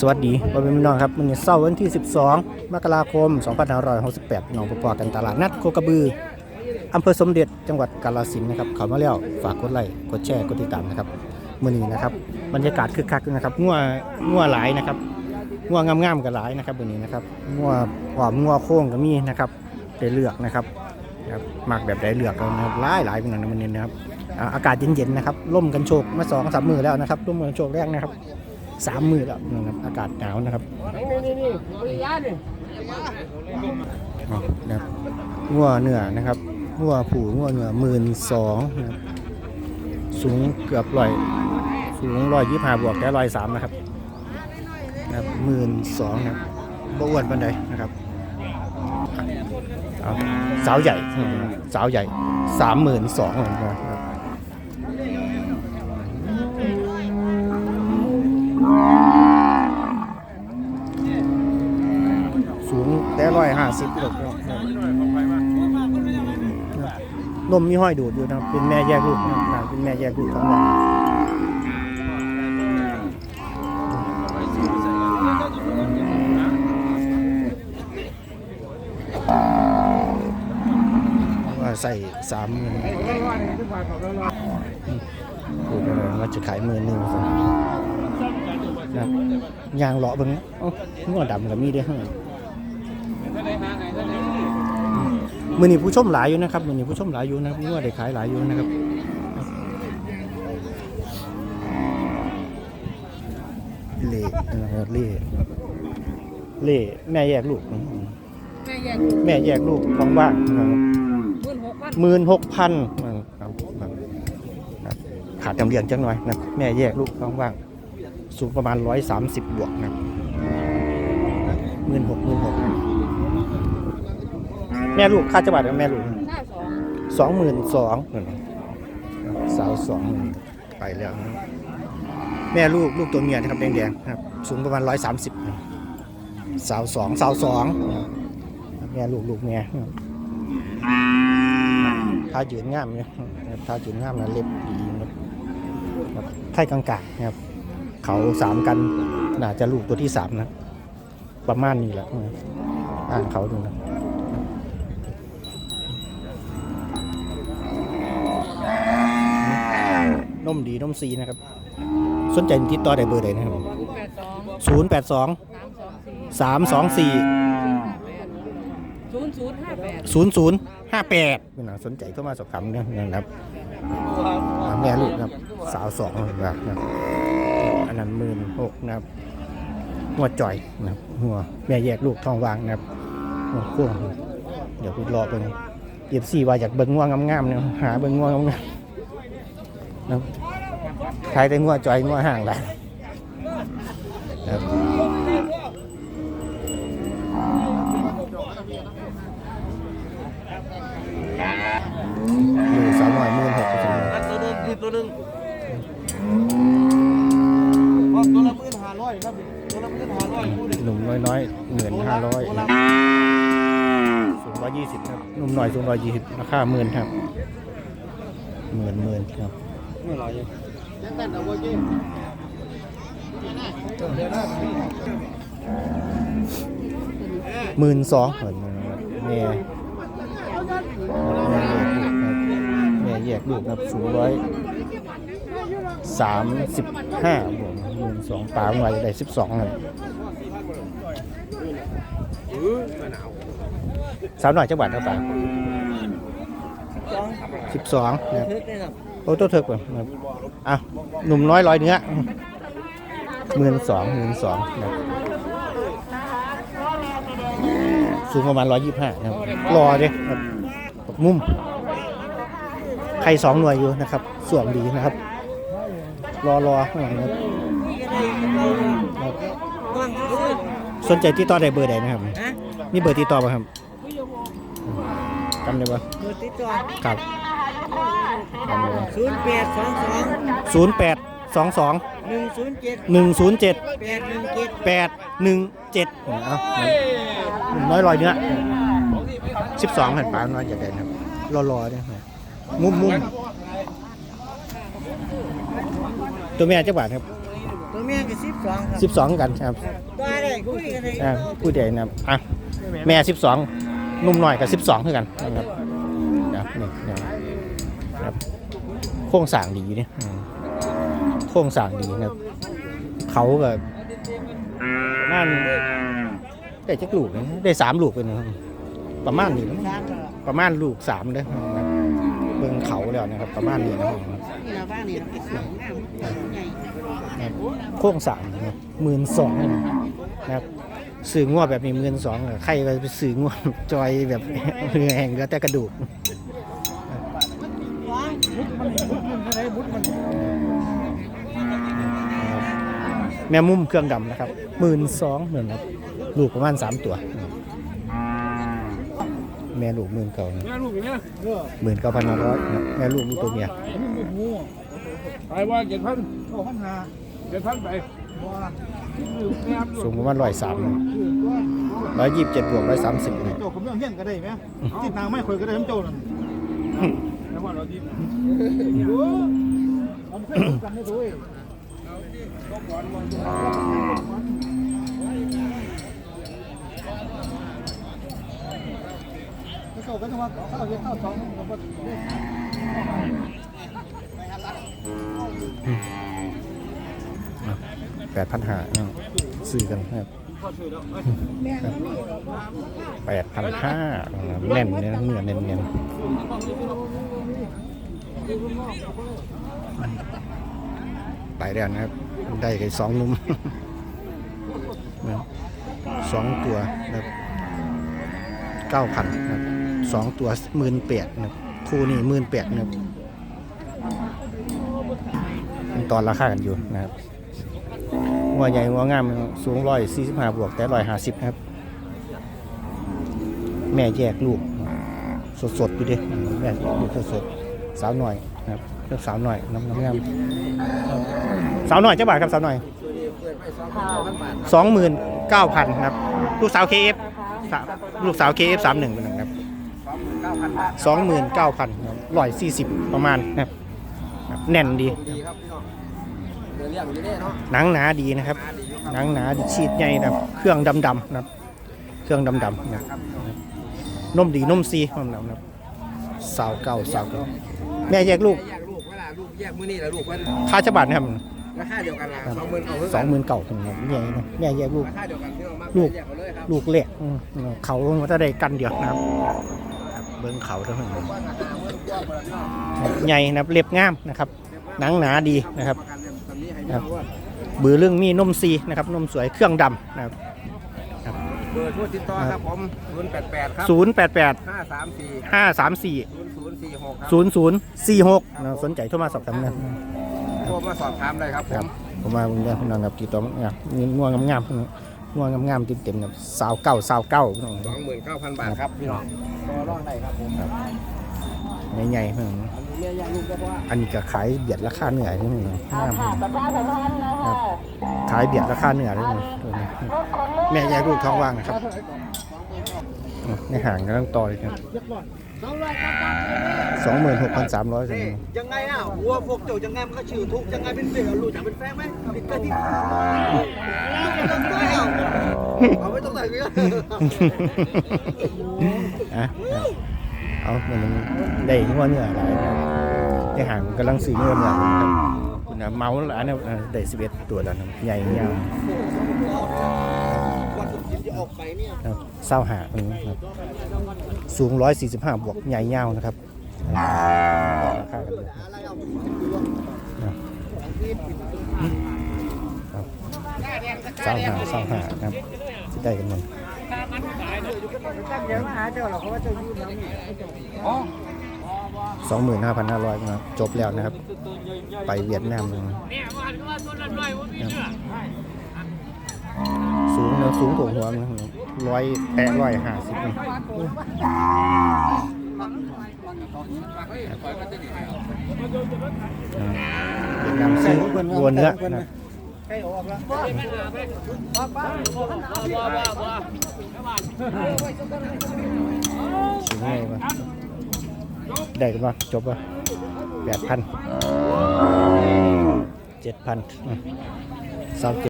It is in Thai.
สวัสดีพ่อแม่พี่น้องครับวันนี้เสาร์วันที่ 12 มกราคม 2568น้องพบกันตลาดนัดโคกระบืออำเภอสมเด็จจังหวัดกาฬสินธุ์นะครับเข้ามาแล้วฝากกดไลค์กดแชร์กดติดตามนะครับมื้อนี้นะครับบรรยากาศคึกคักนะครับงัวงัวหลายนะครับงัวงามๆก็หลายนะครับมื้อนี้นะครับงัวหอมงัวโค้งก็มีนะครับได้เลือกนะครับนะครับมักแบบใดเลือกเอานะครับหลายหลายเป็นอย่างนั้นมื้อนี้นะครับอาอากาศเย็นๆนะครับร่มกันโชกมาสองสามมือแล้วนะครับร่มกันโชกแรกนะครับ สามมือแล้วนะครับอากาศหนาวนะครับนะครับงัวเนื้อนะครับงัวผูงัวเนื้อหมื่นสองนะครับสูงเกือบร้อยสูงร้อยยี่ห้าบวกแค่ร้อยสามนะครับนะครับหมื่นสองนะครับบ่อ้วนปันใดนะครับสาวใหญ่สาวใหญ่สามหมื่นสองนะครับสูงแต่ร้อยห้า สิบกิโลกรัมนมมีห้อยดูดอยู่นะครับเป็นแม่แยกลูกนะครับเป็นแม่แยกลูกทั้งหมดว่าใส่สามหมื่นพูดไปเลยว่าจะขายหมื่นหนึ่งสินะยางเลาะเบิ่งเอ้าหัวดำกับมีได้ห้าง มือนี้ผู้ชมหลายอยู่นะครับมือนี้ผู้ชมหลายอยู่นะครับงัวได้ขายหลายอยู่นะครับเล่นะครับเล่เล่แม่แยกลูก แม่แยกแม่แยกลูกของบ้านนะครับหมื่นหกพันหมื่นหกพันครับครับครับขาดจำเรียงจังหน่อยนะแม่แยกลูกของบ้านสูงประมาณร้อยสามสิบบวกนะครับหมื่นหกหมื่นหกแม่ลูกค่าจังหวัดกับแม่ลูกห้าสองสองหมื่นสองสาวสองหมื่นไปแล้วนะแม่ลูกลูกตัวเมียนะครับแดงๆนะครับสูงประมาณร้อยสามสิบสาวสองสาวสองแม่ลูกลูกเมียท้ายืนงามเนี่ยท้ายืนงามนะเล็บดีนะครับครับไข่กลางๆนะครับ เขาสามกันน่าจะลูกตัวที่สามนะ ประมาณนี้แหละอ่านเขาดูนะ นมดีนมซีนะครับ สนใจติดต่อได้เบอร์ใดนะครับศูนย์แปดสอง0 8 2สามสองสี่3 2ศูนย์ศูนย์ห้าแปด4 0 0 5 8นี่นะสนใจเข้ามาสอบถามเนี่ยนะครับอ่าแม่ลูกนะครับสาวสองนะครับอันนั้นหมื่นหกนะครับหัวจ่อยนะครับหัวแม่แยกลูกทองวางนะครับหัวพ่วงเดี๋ยวไปรอเบิ่งเอฟซีว่าอยากเบิ่งง่วงงามๆเนี่ยหาเบิ่งง่วงงามๆ นะครับขายแต่งัวจอยงัวห่างแหละนะครับอยู่สาวหน่อยหมื่นหกจริงอันตัวหนึงผิดตัวหนึงเพราะตัวละหมื่นห้าร้อยครับตัวละมื่นห้าร้อยหนุ่มน้อยๆหมื่นห้าร้อยสูงร้อยยี่สิบครับหนุ่มหน่อยสูงร้อยยี่สิบราคาหมื่นครับหมื่นหมื่นครับ เมื่อไหร่ยังแต่เอาไว้ยี่หมื่นสองเหมือนแม่แม่แยกลูกครับแยกลูครับสูงร้อยสามสิบห้าบวกหมื่นสองปลาไว้ได้สิบสองครับสาวหน่อยจังหวัดครับป่สิบสองนะครับ โอ้ตัวเถิกแบบครับอะหนุ่มน้อยร้อยเนื้อหมื่นสองหมื่นสองนะสูงประมาณร้อยยี่สิบห้านะครับรอเด้ครับมุมใครสองหน่วยอยู่นะครับส่วมดีนะครับ รอรอข้างหลังนะครับสนใจที่ต่อได้เบอร์ใดนะครับฮะมีเบอร์ติดต่อป่ะครับจำได้ป่ะเบอร์ติดต่อครับ ศูนย์แปดสองสองศูนย์แปดสองสองหนึ่งศูนย์เจ็ดหนึ่งศูนย์เจ็ดแปดหนึ่งเจ็ดแปดหนึ่งเจ็ดเอาน้อยลอยเนื้อสิบสองแผ่นปลาน้อยจะได้นะครับรอรอๆเนี่ยมุมมุมตัวแม่เจ้าบาทครับตัวตัวเมียก็สิบสองครับสิบสองกันครับตัวอะไรคุยกันเลยอ่าผู้ใหญ่นะครับอะแม่สิบสองนุ่มหน่อยกับสิบสองคือกันนะครับนะครับนี่ นะครับ โครงสางดีเนี่ยโครงสางดีนะครับ เขากับนั่นได้จักลูกนะได้สามลูกเป็นะครับประมาณนี้นะประมาณลูกสามเด้อนะเบิ่งเขาแล้วนะครับ ประมาณนี้นะครับนี่เราบ้านนี่เราสองงามใหญ่นะครับโครงสางหมื่นสองนะครับสื่องวแบบนี้หมื่นสองใครก็ไปสื่องวจอยแบบเรือแห้งเหลือแต่กระดูก แม่มุมเครื่องดำนะครับหมื่นสองเหมือนครับลูกประมาณสามตัว แม่ลูกหมื่นเก่าแม่ลูกอย่างเงี้ยเออหมื่นเก้าพันร้อยแม่ลูกลูกตัวเมียอันนี้ไม่หูไปว่าเจ็ดพันโอ้พันห้าเจ็ดพันไปว่าที่อยู่แม่สูงประมาณร้อยสามร้อยยี่สิบเจ็ดบวกร้อยสามสิบโจ้ผมยังเฮี้ยนก็ได้ไหมจิตนางไม่คุยก็ได้ทั้งโจ้นั่นแล้วว่า เราดีดูผมเคยรู้กันได้ด้วยโจ้ก็จะว่าเข้าเยอะเข้าสองผมก็แปดพันห้าซื้อกันครับแปดพันห้าแน่นเนี่ยเนื้อเน้นเน้น ไปแล้วนะครับได้กันสองนุ่มสองตัวนะครับเก้าพันนะครับสองตัวหมื่นแปดนะครับคู่นี้หมื่นแปดนะครับเป็นตอนราคากันอยู่นะครับหัวใหญ่หัวงามสูงร้อยสี่สิบห้าบวกแต่ร้อยห้าสิบครับ แม่แยกลูกสดสดๆอยู่ดิแม่ลูกสดสดๆ สาวหน่อยนะครับเลือกสาวหน่อยน้ำน้ำงามสาวหน่อยเจ้าบาทครับสาวหน่อยสองหมื่นเก้าพันครับลูกสาวเคเอฟลูกสาวเคเอฟสามหนึ่งเป็นหนึ่งครับสองหมื่นเก้าพันร้อยสี่สิบประมาณนะครับแน่นดีหนังหนาดีนะครับ หนังหนาดีชีดใหญ่นะครับเครื่องดำๆนะครับ เครื่องดำๆนะครับนมดีนุ่มซีนมดำนะครับสาวเก่าสาวเก่า แม่แยกลูกแยกลูกเวลาลูกแยกมื้อนี้แล้วลูกมันค่าฉบับนะครับราคาเดียวกันละสองหมื่นเอาสองหมื่นเก่าคนครับแม่นะแม่แยกลูกราคาเดียวกันพี่น้องมากลูกแยกเอาเลยครับลูกเล็กอืมเขามันจะได้กันเดียวนะครับครับเบิ้งเขาทั้งนั้นใหญ่นะครับเล็บงามนะครับ หนังหนาดีนะครับประกันเรื่องตำนี้ให้พี่ครัน้บองว่าบือเรื่องมีนมซีนะครับนมสวยเครื่องดำนะครับเบอร์โทรติดต่อครับผม088ครับศูนย์แปดแปด534 ศูนย์ศูนย์สี่หกสนใจโทรมาสอบถามนะโทรมาสอบถามเลยครับผครับมผมมาคุณยายคุณนอนกับติดต่อเนี่ยมีง่วงงามๆง่วงงามๆเต็มๆครับสาวเก้าสาวเก้าพี่น้อง29,000บาทครับพี่น้องต่อรองได้ครับผมใหญ่ๆพี่น้องอันนี้แม่ย่างลูกก็เพราะว่าอันนี้ก็ขายเบียดราคาเนื้อนี่พี่น้องงามครับขายเบียดราคาเนื้อเลยนี่ตัวนี้แม่แยกลูกท้องว่างนะครับอืมในห่างกำลังต่อเลยครับ สองหมื่นหกพันสามร้อยยังไงอะวัวพวกโจ้ยังไงมันก็ชื่อทุกยังไงเป็นเสือลูกจะเป็นแฟงไหมติดไปที่เอาไม่ต้องใส่เนื้ออะเอามันได้งัวเนื้อหลายนะในห่างกำลังสีเนื้อเนื้อครับคุณน่ะเมาแล้วอันนี้อ่าได้สิบเอ็ดตัวแล้วนะใหญ่ยาววันสุดท้ายจะออกไปเนี่ยครับเศร้าหาอืมครับ สูงร้อยสี่สิบวกใหญ่ยาวนะครับรานอยู่นะครับเศร้าหาเศร้าหาครับได้กันหนึ่งตั้งเยอะมาหาเจ้าหรอกเพราะว่าเจ้ายุ่งแล้วนี่อ๋อสองหมื่นห้าพันห้าร้อยนะครับจบแล้วนะครับ ไปเวียดนามเลย สูงนะสูงกว่าหัวมันร้อยแปะร้อยห้าสิบนะอ่าเวียดนามซื้อวัวเนื้อนะครับใกล้ออกแล้วสูงไงวะได้กันปะจบปะแปดพันเจ็ดพันสาม